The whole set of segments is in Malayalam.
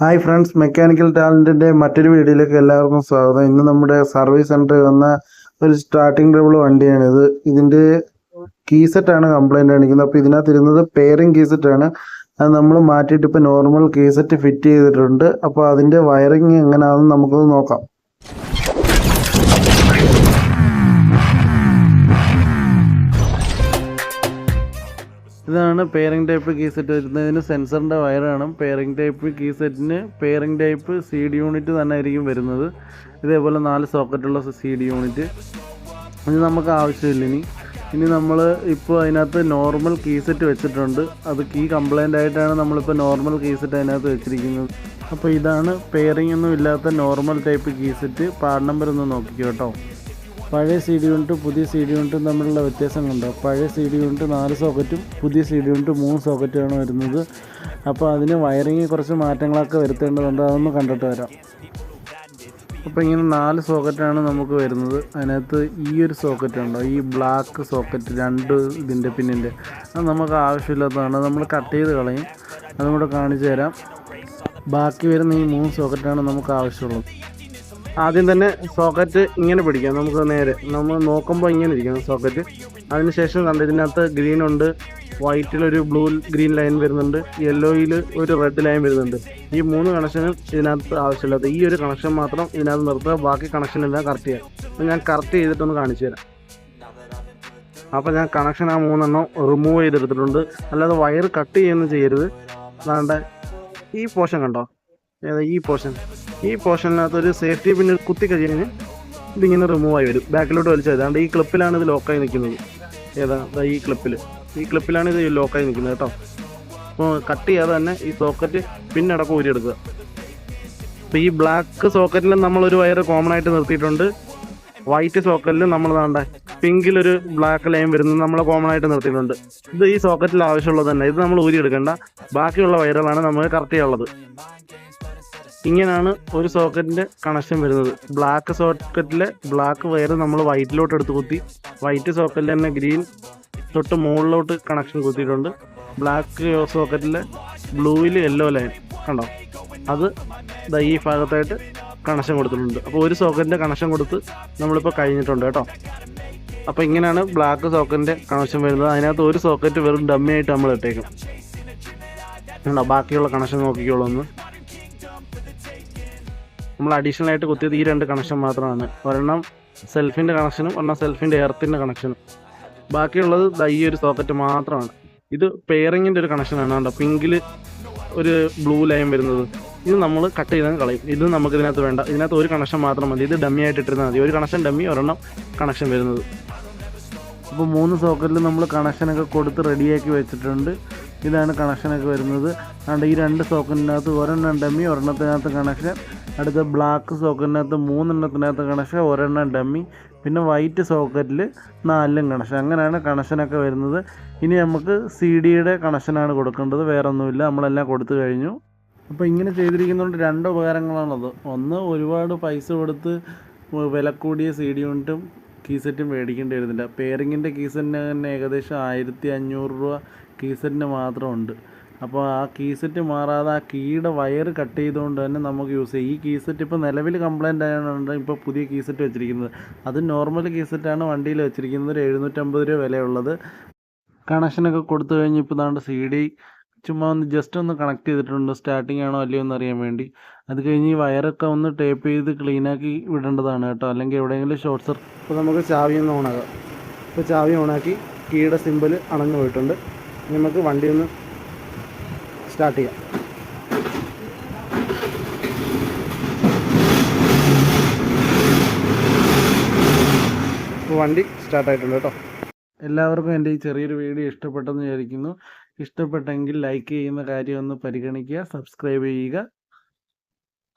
ഹായ് ഫ്രണ്ട്സ് മെക്കാനിക്കൽ ടാലന്റിന്റെ മറ്റൊരു വീഡിയോയിലേക്ക് എല്ലാവർക്കും സ്വാഗതം. ഇന്ന് നമ്മുടെ സർവീസ് സെന്ററിൽ വന്ന ഒരു സ്റ്റാർട്ടിംഗ് ട്രബിൾ ഇത്. ഇതിന്റെ കീസെറ്റാണ് കംപ്ലൈന്റ് കാണിക്കുന്നത്. അപ്പോൾ ഇതിനകത്ത് ഇരുന്നത് പെയറിംഗ് കീസെറ്റാണ് അത് നമ്മൾ മാറ്റിയിട്ട് ഇപ്പോൾ നോർമൽ കീസെറ്റ് ഫിറ്റ് ചെയ്തിട്ടുണ്ട്. അപ്പോൾ അതിന്റെ വയറിങ് എങ്ങനെയാണെന്ന് നമുക്കത് നോക്കാം. ഇതാണ് പെയറിംഗ് ടൈപ്പ് കീ സെറ്റ് വരുന്നതിന് സെൻസറിന്റെ വയറാണ് പെയറിംഗ് ടൈപ്പ് കീ സെറ്റിന് pairing type C D unit തന്നെ ആയിരിക്കും വരുന്നത്. ഇതേപോലെ നാല് സോക്കറ്റുള്ള സി ഡി യൂണിറ്റ് ഇത് നമുക്ക് ആവശ്യമില്ല ഇനി. ഇനി നമ്മൾ ഇപ്പോൾ അതിനകത്ത് നോർമൽ കീ സെറ്റ് വെച്ചിട്ടുണ്ട്. അത് കീ കംപ്ലൈന്റ് ആയിട്ടാണ് നമ്മളിപ്പോൾ നോർമൽ കീ സെറ്റ് അതിനകത്ത് വെച്ചിരിക്കുന്നത്. അപ്പോൾ ഇതാണ് പെയറിംഗ് ഒന്നും ഇല്ലാത്ത normal type key set part number ഒന്ന് നോക്കിക്കോ കേട്ടോ. പഴയ സി ഡി യൂണിറ്റും പുതിയ സി ഡി യൂണിറ്റും തമ്മിലുള്ള വ്യത്യാസം പഴയ സി ഡി യൂണിറ്റ് നാല് സോക്കറ്റും പുതിയ സി ഡി യൂണിറ്റ് മൂന്ന് സോക്കറ്റുമാണ് വരുന്നത്. അപ്പോൾ അതിന് വയറിങ് കുറച്ച് മാറ്റങ്ങളൊക്കെ വരുത്തേണ്ടതുണ്ട്. അതൊന്ന് കണ്ടിട്ട് വരാം. അപ്പോൾ ഇങ്ങനെ നാല് സോക്കറ്റാണ് നമുക്ക് വരുന്നത്. അതിനകത്ത് ഈ ഒരു സോക്കറ്റ് ഉണ്ടോ? ഈ ബ്ലാക്ക് സോക്കറ്റ് രണ്ട് ഇതിന്റെ പിന്നിന്റെ. അത് നമുക്ക് ആവശ്യമില്ലാത്തതാണ്. നമ്മൾ കട്ട് ചെയ്ത് കളയും. അതും കൂടെ കാണിച്ചു തരാം. ബാക്കി വരുന്ന ഈ മൂന്ന് സോക്കറ്റാണ് നമുക്ക് ആവശ്യമുള്ളത്. ആദ്യം തന്നെ സോക്കറ്റ് ഇങ്ങനെ പിടിക്കാം. നമുക്ക് നേരെ നമ്മൾ നോക്കുമ്പോൾ ഇങ്ങനെ ഇരിക്കണം സോക്കറ്റ് അതിനുശേഷം കണ്ട് ഇതിനകത്ത് ഗ്രീൻ ഉണ്ട്. വൈറ്റിലൊരു ബ്ലൂ ഗ്രീൻ ലൈൻ വരുന്നുണ്ട്. യെല്ലോയിൽ ഒരു റെഡ് ലൈൻ വരുന്നുണ്ട്. ഈ മൂന്ന് കണക്ഷനും ഇതിനകത്ത് ആവശ്യമില്ലാത്ത ഈ ഒരു കണക്ഷൻ മാത്രം ഇതിനകത്ത് നിർത്തുക. ബാക്കി കണക്ഷൻ എല്ലാം കറക്റ്റ് ചെയ്യാം. ഞാൻ കറക്റ്റ് ചെയ്തിട്ടൊന്ന് കാണിച്ചു തരാം. അപ്പോൾ ഞാൻ കണക്ഷൻ ആ മൂന്നെണ്ണം റിമൂവ് ചെയ്തെടുത്തിട്ടുണ്ട്. അല്ലാതെ വയർ കട്ട് ചെയ്യുന്നു ചെയ്യരുത്. അതാണ്ട് ഈ പോഷൻ കണ്ടോ? ഈ പോർഷൻ ഈ പോർഷനിനകത്ത് ഒരു സേഫ്റ്റി പിന്നെ കുത്തി കഴിഞ്ഞ് ഇതിങ്ങനെ റിമൂവ് ആയി വരും. ബാക്കിലോട്ട് വലിച്ചത് അതുകൊണ്ട് ഈ ക്ലിപ്പിലാണ് ഇത് ലോക്കായി നിൽക്കുന്നത്. ഏതാ ദാ ഈ ക്ലിപ്പിൽ ഈ ക്ലിപ്പിലാണ് ഇത് ലോക്കായി നിൽക്കുന്നത് കേട്ടോ. അപ്പോൾ കട്ട് ചെയ്യാതെ തന്നെ ഈ സോക്കറ്റ് പിന്നടക്കം ഊരിയെടുക്കുക. അപ്പോൾ ഈ ബ്ലാക്ക് സോക്കറ്റിൽ നമ്മളൊരു വയർ കോമൺ ആയിട്ട് നിർത്തിയിട്ടുണ്ട്. വൈറ്റ് സോക്കറ്റിൽ നമ്മൾ വേണ്ട പിങ്കിലൊരു ബ്ലാക്ക് ലൈൻ വരുന്നത് നമ്മൾ കോമൺ ആയിട്ട് നിർത്തിയിട്ടുണ്ട്. ഇത് ഈ സോക്കറ്റിൽ ആവശ്യമുള്ളത് തന്നെ. ഇത് നമ്മൾ ഊരിയെടുക്കേണ്ട. ബാക്കിയുള്ള വയറുകളാണ് നമുക്ക് കറക്റ്റ് ചെയ്യാനുള്ളത്. ഇങ്ങനെയാണ് ഒരു സോക്കറ്റിന്റെ കണക്ഷൻ വരുന്നത്. ബ്ലാക്ക് സോക്കറ്റിലെ ബ്ലാക്ക് വയർ നമ്മൾ വൈറ്റിലോട്ട് എടുത്ത് കുത്തി വൈറ്റ് സോക്കറ്റിൽ തന്നെ ഗ്രീൻ തൊട്ട് മുകളിലോട്ട് കണക്ഷൻ കുത്തിയിട്ടുണ്ട്. ബ്ലാക്ക് സോക്കറ്റിലെ ബ്ലൂവിൽ യെല്ലോ ലൈൻ കണ്ടോ? അത് ഈ ഭാഗത്തായിട്ട് കണക്ഷൻ കൊടുത്തിട്ടുണ്ട്. അപ്പോൾ ഒരു സോക്കറ്റിന്റെ കണക്ഷൻ കൊടുത്ത് നമ്മളിപ്പോൾ കഴിഞ്ഞിട്ടുണ്ട് കേട്ടോ. അപ്പോൾ ഇങ്ങനെയാണ് ബ്ലാക്ക് സോക്കറ്റിന്റെ കണക്ഷൻ വരുന്നത്. അതിനകത്ത് ഒരു സോക്കറ്റ് വെറും ഡമ്മി ആയിട്ട് നമ്മൾ ഇട്ടേക്കും. കണ്ടോ? ബാക്കിയുള്ള കണക്ഷൻ നോക്കിക്കോളൂ ഒന്ന്. നമ്മൾ അഡീഷണൽ ആയിട്ട് കുത്തിയത് ഈ രണ്ട് കണക്ഷൻ മാത്രമാണ്. ഒരെണ്ണം സെൽഫിന്റെ കണക്ഷനും ഒരെണ്ണം സെൽഫിന്റെ എർത്തിന്റെ കണക്ഷനും ബാക്കിയുള്ളത് ഈ ഒരു സോക്കറ്റ് മാത്രമാണ്. ഇത് പെയറിങ്ങിന്റെ ഒരു കണക്ഷനാണ് കണ്ടോ? പിങ്കിൽ ഒരു ബ്ലൂ ലൈൻ വരുന്നത്. ഇത് നമ്മൾ കട്ട് ചെയ്താൽ കളയും. ഇത് നമുക്ക് ഇതിനകത്ത് വേണ്ട. ഇതിനകത്ത് ഒരു കണക്ഷൻ മാത്രം മതി. ഇത് ഡമ്മി ആയിട്ട് ഇട്ടിരുന്നാൽ മതി. ഒരു കണക്ഷൻ ഡമ്മി ഒരെണ്ണം കണക്ഷൻ വരുന്നത്. അപ്പോൾ മൂന്ന് സോക്കറ്റിൽ നമ്മൾ കണക്ഷനൊക്കെ കൊടുത്ത് റെഡിയാക്കി വെച്ചിട്ടുണ്ട്. ഇതാണ് കണക്ഷനൊക്കെ വരുന്നത്. അതുകൊണ്ട് ഈ രണ്ട് സോക്കറ്റിനകത്ത് ഒരെണ്ണം ഡമ്മി ഒരെണ്ണത്തിനകത്ത് കണക്ഷൻ അടുത്ത ബ്ലാക്ക് സോക്കറ്റിനകത്ത് മൂന്നെണ്ണത്തിനകത്ത് കണക്ഷൻ ഒരെണ്ണം ഡമ്മി പിന്നെ വൈറ്റ് സോക്കറ്റിൽ നാലിലും കണക്ഷൻ അങ്ങനെയാണ് കണക്ഷനൊക്കെ വരുന്നത്. ഇനി നമുക്ക് സി ഡിയുടെ കണക്ഷനാണ് കൊടുക്കേണ്ടത്. വേറെ ഒന്നുമില്ല നമ്മളെല്ലാം കൊടുത്തു കഴിഞ്ഞു. അപ്പോൾ ഇങ്ങനെ ചെയ്തിരിക്കുന്നതുകൊണ്ട് രണ്ട് ഉപകാരങ്ങളാണത് ഒന്ന് ഒരുപാട് പൈസ കൊടുത്ത് വില കൂടിയ സി ഡി യൂണിറ്റും കീസെറ്റും മേടിക്കേണ്ടി വരുന്നില്ല. പെയറിങ്ങിന്റെ കീസെറ്റിന് തന്നെ ഏകദേശം ആയിരത്തി അഞ്ഞൂറ് രൂപ കീസെറ്റിന് മാത്രമുണ്ട്. അപ്പോൾ ആ കീസെറ്റ് മാറാതെ ആ കീയുടെ വയർ കട്ട് ചെയ്തുകൊണ്ട് തന്നെ നമുക്ക് യൂസ് ചെയ്യാം. ഈ കീസെറ്റ് ഇപ്പോൾ നിലവിൽ കംപ്ലൈന്റ് ആയതുകൊണ്ട് ഇപ്പോൾ പുതിയ കീസെറ്റ് വെച്ചിരിക്കുന്നത്. അത് നോർമൽ കീസെറ്റാണ് വണ്ടിയിൽ വെച്ചിരിക്കുന്നത്. ഒരു എഴുന്നൂറ്റമ്പത് രൂപ വിലയുള്ളത്. കണക്ഷനൊക്കെ കൊടുത്തു കഴിഞ്ഞ് ഇപ്പോൾ ഇതാണ്ട് സി ഡി ചുമ്മാ ഒന്ന് ജസ്റ്റ് ഒന്ന് കണക്ട് ചെയ്തിട്ടുണ്ട്. സ്റ്റാർട്ടിംഗ് ആണോ അല്ലയോ എന്ന് അറിയാൻ വേണ്ടി. അത് കഴിഞ്ഞ് ഈ വയറൊക്കെ ഒന്ന് ടേപ്പ് ചെയ്ത് ക്ലീനാക്കി വിടേണ്ടതാണ് കേട്ടോ. അല്ലെങ്കിൽ എവിടെയെങ്കിലും ഷോർട്ട് സർക്യൂട്ട് ഇപ്പോൾ നമുക്ക് ചാവി ഒന്ന് ഓണാകാം ഇപ്പോൾ ചാവി ഓണാക്കി കീയുടെ സിമ്പിൾ അണഞ്ഞു പോയിട്ടുണ്ട്. നമുക്ക് വണ്ടി ഒന്ന് സ്റ്റാർട്ട് ചെയ്യാം. വണ്ടി സ്റ്റാർട്ടായിട്ടുണ്ട് കേട്ടോ. എല്ലാവർക്കും എന്റെ ഈ ചെറിയൊരു വീഡിയോ ഇഷ്ടപ്പെട്ടെന്ന് വിചാരിക്കുന്നു. ഇഷ്ടപ്പെട്ടെങ്കിൽ ലൈക്ക് ചെയ്യുന്ന കാര്യം ഒന്ന് പരിഗണിക്കുക സബ്സ്ക്രൈബ് ചെയ്യുക.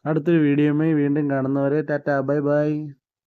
അടുത്തൊരു വീഡിയോയുമായി വീണ്ടും കാണുന്നവരെ ടാറ്റ ബൈ ബൈ.